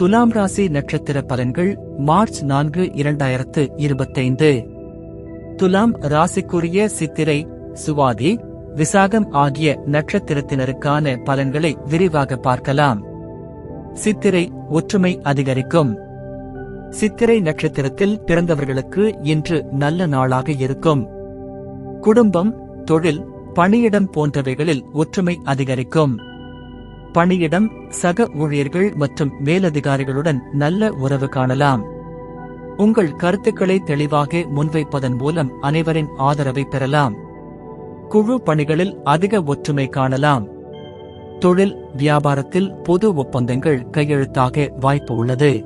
துலாம் ராசி நட்சத்திர பலன்கள் மார்ச் நான்கு இரண்டாயிரத்து இருபத்தைந்து. துலாம் ராசிக்குரிய சித்திரை சுவாதி விசாகம் ஆகிய நட்சத்திரத்தினருக்கான பலன்களை விரிவாக பார்க்கலாம். சித்திரை ஒற்றுமை அதிகரிக்கும். சித்திரை நட்சத்திரத்தில் பிறந்தவர்களுக்கு இன்று நல்ல நாளாக இருக்கும். குடும்பம் தொழில் பணியிடம் போன்றவைகளில் ஒற்றுமை அதிகரிக்கும். பணியிடம் சக ஊழியர்கள் மற்றும் மேலதிகாரிகளுடன் நல்ல உறவு காணலாம். உங்கள் கருத்துக்களை தெளிவாக முன்வைப்பதன் மூலம் அனைவரின் ஆதரவை பெறலாம். குழு பணிகளில் அதிக ஒற்றுமை காணலாம். தொழில் வியாபாரத்தில் பொது ஒப்பந்தங்கள் கையெழுத்தாக வாய்ப்பு உள்ளது.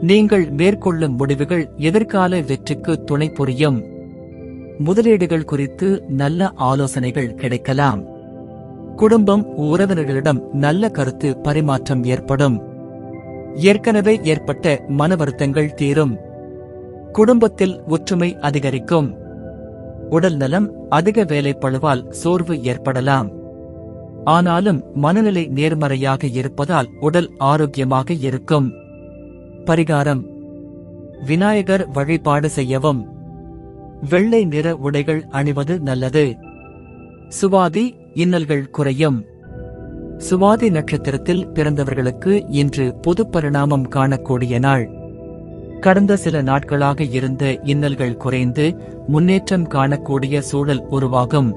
நீங்கள் மேற்கொள்ளும் முடிவுகள் எதிர்கால வெற்றிக்கு துணை புரியும். முதலீடுகள் குறித்து நல்ல ஆலோசனைகள் கிடைக்கலாம். குடும்பம் உறவினர்களிடம் நல்ல கருத்து பரிமாற்றம் ஏற்படும். ஏற்கனவே ஏற்பட்ட மன வருத்தங்கள் தீரும். குடும்பத்தில் ஒற்றுமை அதிகரிக்கும். உடல் நலம் அதிக வேலைப்பழுவால் சோர்வு ஏற்படலாம். ஆனாலும் மனநிலை நேர்மறையாக இருப்பதால் உடல் ஆரோக்கியமாக இருக்கும். பரிகாரம். விநாயகர் வழிபாடு செய்யவும். வெள்ளை நிற உடைகள் அணிவது நல்லது. சுவாதி இன்னல்கள் குறையும். சுவாதி நட்சத்திரத்தில் பிறந்தவர்களுக்கு இன்று பொது பரிணாமம் காணக்கூடிய நாள். கடந்த சில நாட்களாக இருந்த இன்னல்கள் குறைந்து முன்னேற்றம் காணக்கூடிய சூழல் உருவாகும்.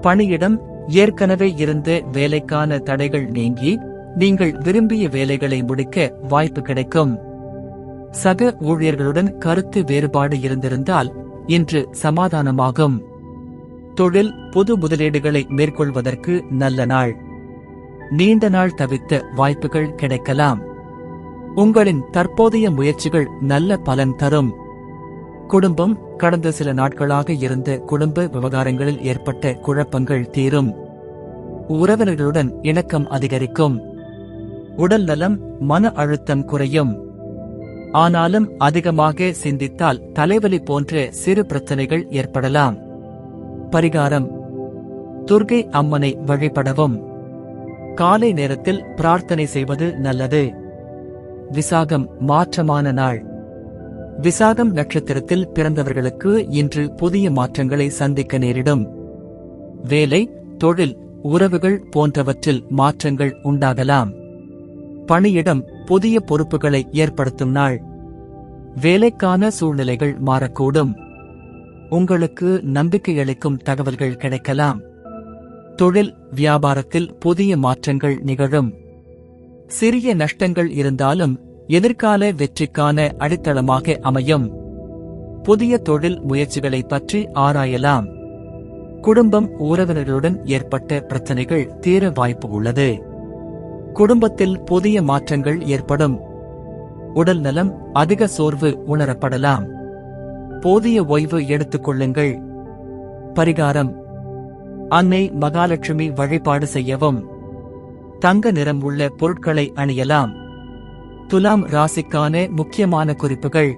பணியிடம் ஏற்கனவே இருந்த வேலைக்கான தடைகள் நீங்கி நீங்கள் விரும்பிய வேலைகளை முடிக்க வாய்ப்பு கிடைக்கும். சக ஊழியர்களுடன் கருத்து வேறுபாடு இருந்திருந்தால் இன்று சமாதானமாகும். தொழில் புது முதலீடுகளை மேற்கொள்வதற்கு நல்ல நாள். நீண்ட நாள் தவித்த வாய்ப்புகள் கிடைக்கலாம். உங்களின் தற்போதைய முயற்சிகள் நல்ல பலன் தரும். குடும்பம் கடந்த சில நாட்களாக இருந்த குடும்ப விவகாரங்களில் ஏற்பட்ட குழப்பங்கள் தீரும். உறவினர்களுடன் இணக்கம் அதிகரிக்கும். உடல் நலம் மன அழுத்தம் குறையும். ஆனாலும் அதிகமாக சிந்தித்தால் தலைவலி போன்ற சிறு பிரச்சனைகள் ஏற்படலாம். பரிகாரம். துர்கை அம்மனை வழிபடவும். காலை நேரத்தில் பிரார்த்தனை செய்வது நல்லது. விசாகம் மாற்றமான நாள். விசாகம் நட்சத்திரத்தில் பிறந்தவர்களுக்கு இன்று புதிய மாற்றங்களை சந்திக்க நேரிடும். வேலை தொழில் உறவுகள் போன்றவற்றில் மாற்றங்கள் உண்டாகலாம். பணியிடம் புதிய பொறுப்புகளை ஏற்படுத்தும் நாள். வேலைக்கான சூழ்நிலைகள் மாறக்கூடும். உங்களுக்கு நம்பிக்கையளிக்கும் தகவல்கள் கிடைக்கலாம். தொழில் வியாபாரத்தில் புதிய மாற்றங்கள் நிகழும். சிறிய நஷ்டங்கள் இருந்தாலும் எதிர்கால வெற்றிக்கான அடித்தளமாக அமையும். புதிய தொழில் முயற்சிகளை பற்றி ஆராயலாம். குடும்பம் உறவினர்களுடன் ஏற்பட்ட பிரச்சனைகள் தீர வாய்ப்பு உள்ளது. குடும்பத்தில் புதிய மாற்றங்கள் ஏற்படும். உடல் நலம் அதிக சோர்வு உணரப்படலாம். போதிய ஓய்வு எடுத்துக் கொள்ளுங்கள் பரிகாரம். அன்னை மகாலட்சுமி வழிபாடு செய்யவும். தங்க நிறம் உள்ள பொருட்களை அணியலாம். துலாம் ராசிக்கான முக்கியமான குறிப்புகள்.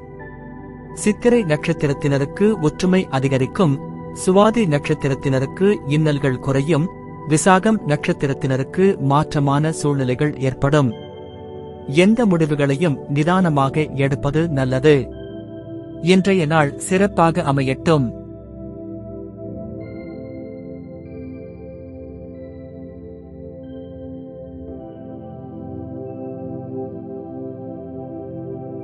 சித்திரை நட்சத்திரத்தினருக்கு ஒற்றுமை அதிகரிக்கும். சுவாதி நட்சத்திரத்தினருக்கு இன்னல்கள் குறையும். விசாகம் நட்சத்திரத்தினருக்கு மாற்றமான சூழ்நிலைகள் ஏற்படும். எந்த முடிவுகளையும் நிதானமாக எடுப்பது நல்லது. இன்றைய நாள் சிறப்பாக அமையட்டும்.